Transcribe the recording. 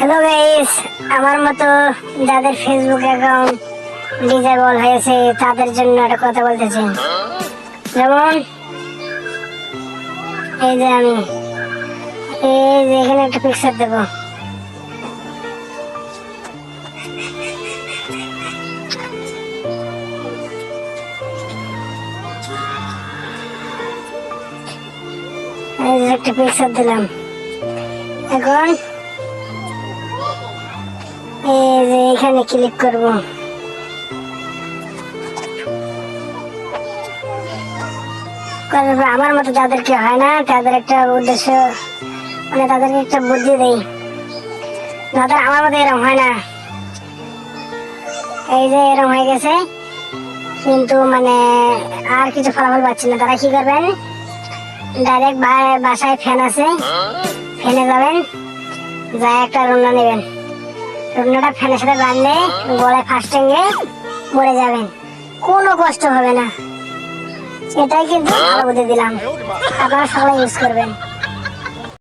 Hello guys আমার মতো যাদের ফেসবুক অ্যাকাউন্ট ডিজেবল হয়েছে, তাদের জন্য একটা কথা বলতেছি। যেমন, এই যে আমি, এই যে এখানে একটা পিকচার দেবো। একটা পিকচার দিলাম। এখন এখানে ক্লিক করব? আমার মতো যাদের যাদেরকে হয় না তাদের একটা উদ্দেশ্য মানে তাদেরকে একটা বুদ্ধি দেই। যাদের আমার মতো এরকম হয় না। এই যে এরকম হয়ে গেছে কিন্তু মানে আর কিছু ফলাফল পাচ্ছি না। তারা কি করবেন? ডাইরেক্ট বাসায় ফ্যান আছে। ফ্যানে যাবেন যা একটা রুনা নেবেন। রুনাটা ফ্যানের সাথে বাঁধলে গলায় ফার্স্ট ট্যাঙ্গে মরে যাবেন। কোনো কষ্ট হবে না। এটাই কিন্তু ভালো বুদ্ধি দিলাম। আপনারা সবাই ইউজ করবেন।